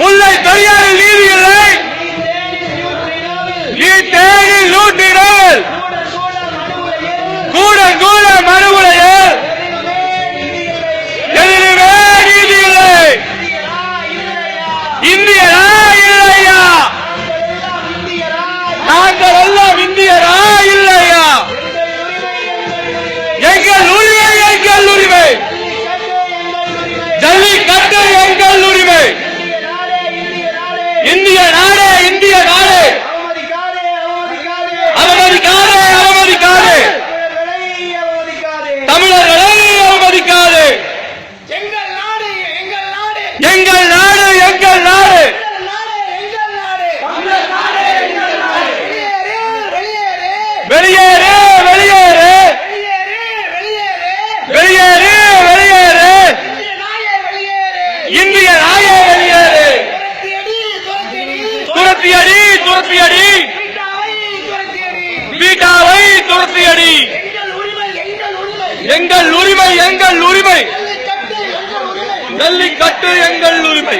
முல்லை பெரியாறு எங்கள் நாடு எங்கள் நாடு. வெளியேறு வெளியேறு. வெளியேறு வெளியேறு. இந்திய நாயே வெளியேறு. துரத்தி அடி துரத்தி அடி பீட்டாவை துரத்தி அடி எங்கள் உரிமை எங்கள் உரிமை. ஜல்லிக்கட்டு எங்கள் உரிமை.